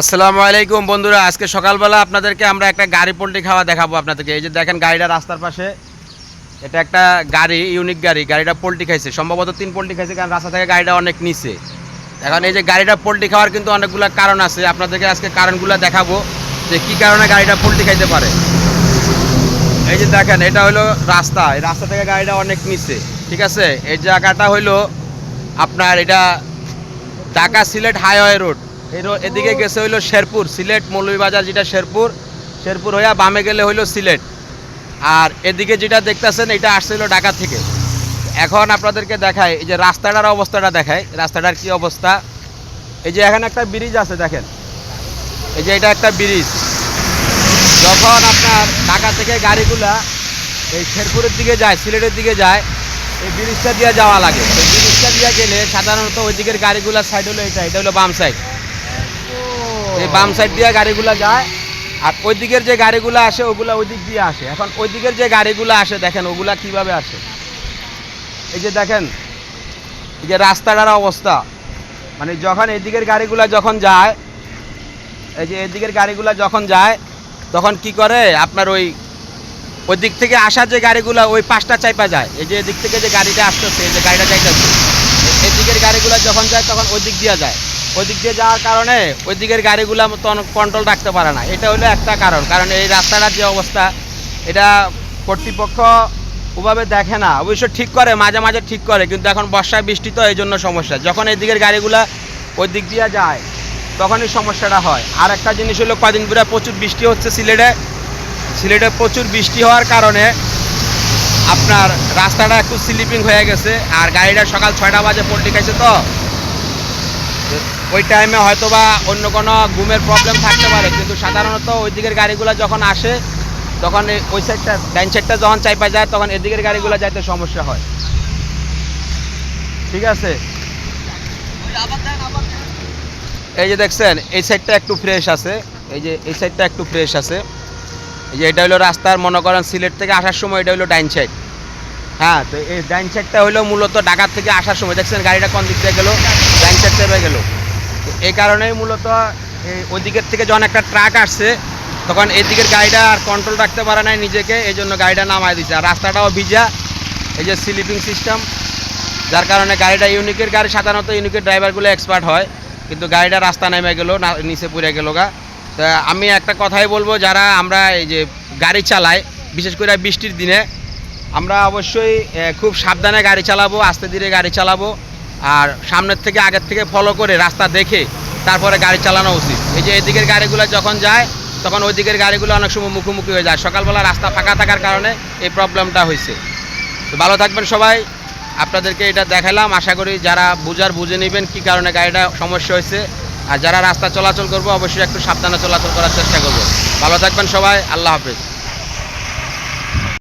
আসসালামু আলাইকুম বন্ধুরা, আজকে সকালবেলা আপনাদেরকে আমরা একটা গাড়ি পোল্ট্রি খাওয়া দেখাবো আপনাদেরকে। এই যে দেখেন গাড়িটা রাস্তার পাশে, এটা একটা গাড়ি ইউনিক গাড়ি। গাড়িটা পোল্ট্রি খাইছে, সম্ভবত তিন পোল্ট্রি খাইছে, কারণ রাস্তা থেকে গাড়িটা অনেক নিচে। এখন এই যে গাড়িটা পোল্ট্রি খাওয়ার কিন্তু অনেকগুলো কারণ আছে, আপনাদেরকে আজকে কারণগুলো দেখাবো, যে কি কারণে গাড়িটা পোল্ট্রি খাইতে পারে। এই যে দেখেন, এটা হলো রাস্তা, এই রাস্তা থেকে গাড়িটা অনেক নিচে, ঠিক আছে? এই জায়গাটা হইল আপনার, এটা ঢাকা সিলেট হাইওয়ে রোড। এদিকে গেছে হইল শেরপুর, সিলেট, মৌলভীবাজার যেটা শেরপুর শেরপুর হইয়া বামে গেলে হইল সিলেট। আর এদিকে যেটা দেখতেছেন, এটা আসছে হলো ঢাকা থেকে। এখন আপনাদেরকে দেখায় এই যে রাস্তাটার অবস্থাটা দেখায় রাস্তাটার কি অবস্থা? এই যে এখানে একটা ব্রিজ আছে, দেখেন। এই যে এটা একটা ব্রিজ। যখন আপনার ঢাকা থেকে গাড়িগুলা এই শেরপুরের দিকে যায়, সিলেটের দিকে যায়, এই ব্রিজটা দিয়ে যাওয়া লাগে। এই ব্রিজটা দিয়ে গেলে সাধারণত ওই দিকের গাড়িগুলোর সাইড হলো এটা এটা হলো বাম সাইড এই বাম সাইড দিয়ে গাড়িগুলো যায়, আর ওই দিকের যে গাড়িগুলো আসে, ওগুলো ওই দিক দিয়ে আসে। এখন ওই দিকের যে গাড়িগুলো আসে, দেখেন ওগুলা কীভাবে আসে। এই যে দেখেন, এই যে রাস্তাটার অবস্থা। মানে যখন এই দিকের গাড়িগুলো যখন যায়, এই যে এদিকের গাড়িগুলো যখন যায়, তখন কি করে? আপনার ওই ওই দিক থেকে আসা যে গাড়িগুলো, ওই পাঁচটা চাইপা যায়। এই যে এদিক থেকে যে গাড়িটা আসতেছে, এই যে গাড়িটা চাইতেছে। এদিকের দিকের গাড়িগুলো যখন যায়, তখন ওই দিক দিয়ে যায়। ওই দিক দিয়ে যাওয়ার কারণে ওই দিকের গাড়িগুলো কন্ট্রোল রাখতে পারে না। এটা হলো একটা কারণ। কারণ এই রাস্তাটার যে অবস্থা, এটা কর্তৃপক্ষ ওভাবে দেখে না। অবশ্য ঠিক করে, মাঝে মাঝে ঠিক করে, কিন্তু এখন বর্ষায় বৃষ্টি তো এই জন্য সমস্যা। যখন এই দিকের গাড়িগুলো ওই দিক দিয়ে যায়, তখনই সমস্যাটা হয়। আর একটা জিনিস হলো, কদিন ধরে প্রচুর বৃষ্টি হচ্ছে সিলেটে। সিলেটে প্রচুর বৃষ্টি হওয়ার কারণে আপনার রাস্তাটা একটু স্লিপিং হয়ে গেছে। আর গাড়িটা সকাল ছয়টা বাজে পোল্ট্রি খাইছে তো। ওই টাইমে হয়তো বা অন্য কোনো ঘুমের প্রবলেম থাকতে পারে। কিন্তু সাধারণত ওই দিকের গাড়িগুলো যখন আসে, তখন ওই সাইডটা ডাইন সাইডটা যখন চাইপা যায়, তখন এদিকের গাড়িগুলো যাইতে সমস্যা হয়। ঠিক আছে? এই যে দেখছেন, এই সাইডটা একটু ফ্রেশ আছে। এই যে, এই সাইডটা একটু ফ্রেশ আছে। এই যে, এটা হলো রাস্তার, মনে করেন, সিলেট থেকে আসার সময় এটা হলো ডাইন সাইড হ্যাঁ তো এই ডাইন সাইডটা হলো মূলত ঢাকার থেকে আসার সময়। দেখছেন, গাড়িটা কোন দিক দিয়ে গেলো? ডাইন সাইড থেকে গেলো। এই কারণেই মূলত ওই দিকের থেকে যখন একটা ট্রাক আসছে, তখন এই দিকের গাড়িটা আর কন্ট্রোল রাখতে পারে নাই নিজেকে, এই জন্য গাড়িটা নামায় দিচ্ছে আর রাস্তাটাও ভিজা, এই যে স্লিপিং সিস্টেম যার কারণে গাড়িটা ইউনিকের গাড়ি, সাধারণত ইউনিকের ড্রাইভারগুলো এক্সপার্ট হয়, কিন্তু গাড়িটা রাস্তা নেমে গেলো নিচে পড়ে গেলো গা। তা আমি একটা কথাই বলব, যারা আমরা এই যে গাড়ি চালাই, বিশেষ করে বৃষ্টির দিনে, আমরা অবশ্যই খুব সাবধানে গাড়ি চালাবো, আস্তে ধীরে গাড়ি চালাবো। আর সামনের থেকে আগের থেকে ফলো করে রাস্তা দেখে তারপরে গাড়ি চালানো উচিত। এই যে এদিকের গাড়িগুলো যখন যায়, তখন ওই দিকের গাড়িগুলো অনেক সময় মুখোমুখি হয়ে যায়। সকালবেলা রাস্তা ফাঁকা থাকার কারণে এই প্রবলেমটা হয়েছে। তো ভালো থাকবেন সবাই। আপনাদেরকে এটা দেখালাম। আশা করি যারা বুঝার বুঝে নেবেন কি কারণে গাড়িটা সমস্যা হয়েছে। আর যারা রাস্তা চলাচল করব, অবশ্যই একটু সাবধানে চলাচল করার চেষ্টা করব। ভালো থাকবেন সবাই। আল্লাহ হাফেজ।